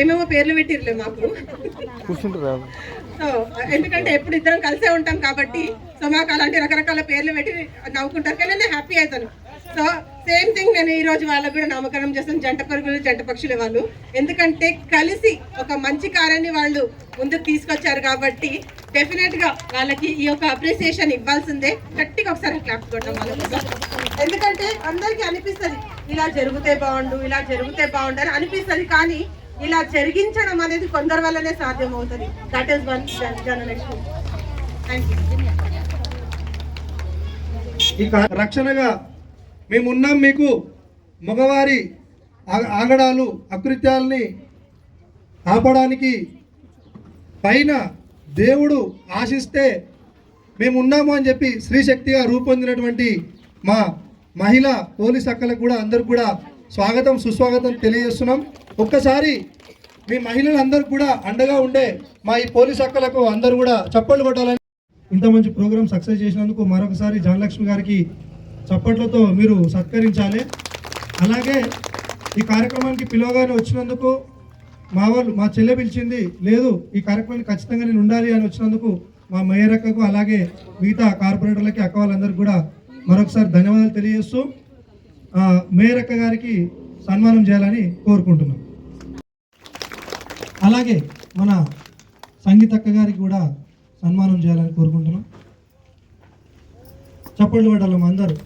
ఏమేమో పేర్లు పెట్టిర్లే మాకు. కూర్చుంటారా? సో ఎందుకంటే ఎప్పుడు ఇద్దరం కలిసే ఉంటాం కాబట్టి సో మాకు అలాంటి రకరకాల పేర్లు పెట్టి నవ్వుకుంటారు. కానీ నేను హ్యాపీ అవుతాను. సో సేమ్ థింగ్ నేను ఈ రోజు వాళ్ళకు కూడా నామకరణం చేస్తాను. జంట పరుగులు జంట పక్షులు వాళ్ళు. ఎందుకంటే కలిసి ఒక మంచి కార్యాన్ని వాళ్ళు ముందుకు తీసుకొచ్చారు కాబట్టి డెఫినెట్గా వాళ్ళకి ఈ యొక్క అప్రిసియేషన్ ఇవ్వాల్సిందే. గట్టిగా ఒకసారి క్లాప్ కొట్టడం వాళ్ళ కోసం. ఎందుకంటే అందరికీ అనిపిస్తుంది ఇలా జరిగితే బాగుండు ఇలా జరిగితే బాగుండు అని అనిపిస్తుంది కానీ ఇలా జరిగించడం అనేది కొందరి వల్లనే సాధ్యం అవుతుంది that is one generation you ఇక రక్షణగా మేమున్నాం మీకు మగవారి ఆగడాలు అకృత్యాలని ఆపడానికి పైన దేవుడు ఆశిస్తే మేము ఉన్నాము అని చెప్పి స్త్రీశక్తిగా రూపొందినటువంటి మా మహిళ పోలీస్ అక్కలకు కూడా అందరికి కూడా స్వాగతం సుస్వాగతం తెలియజేస్తున్నాం. ఒక్కసారి మీ మహిళలందరూ కూడా అండగా ఉండే మా ఈ పోలీస్ అక్కలకు అందరూ కూడా చప్పట్లు కొట్టాలని ఇంత మంచి ప్రోగ్రామ్ సక్సెస్ చేసినందుకు మరొకసారి జనలక్ష్మి గారికి చప్పట్లతో మీరు సత్కరించాలి. అలాగే ఈ కార్యక్రమానికి పిలవగానే వచ్చినందుకు మా వాళ్ళు మా చెల్లె పిలిచింది లేదు ఈ కార్యక్రమాన్ని ఖచ్చితంగా నేను ఉండాలి అని వచ్చినందుకు మా మేయర్ అక్కకు అలాగే మిగతా కార్పొరేటర్లకి అక్క వాళ్ళందరికీ కూడా మరొకసారి ధన్యవాదాలు తెలియజేస్తూ మేయర్ అక్క గారికి సన్మానం చేయాలని కోరుకుంటున్నాం. అలాగే మన సంగీత అక్క గారికి కూడా సన్మానం చేయాలని కోరుకుంటున్నాం. చప్పట్లు పడాలమ్మ అందరూ?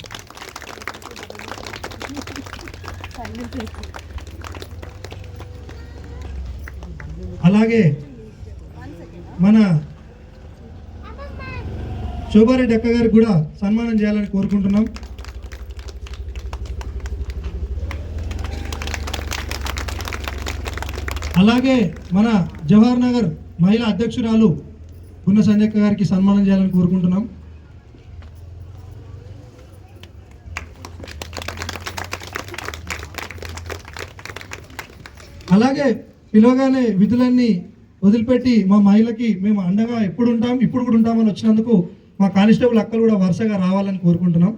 అలాగే మన శోభారెడ్డి అక్క గారికి కూడా సన్మానం చేయాలని కోరుకుంటున్నాం. అలాగే మన జవహర్ నగర్ మహిళా అధ్యక్షురాలు గున్న సంజయ్ గారికి సన్మానం చేయాలని కోరుకుంటున్నాం. అలాగే పిలవగానే విధులన్నీ వదిలిపెట్టి మా మహిళకి మేము అండగా ఎప్పుడు ఉంటాం ఇప్పుడు కూడా ఉంటామని వచ్చినందుకు మా కానిస్టేబుల్ అక్కలు కూడా వరుసగా రావాలని కోరుకుంటున్నాం.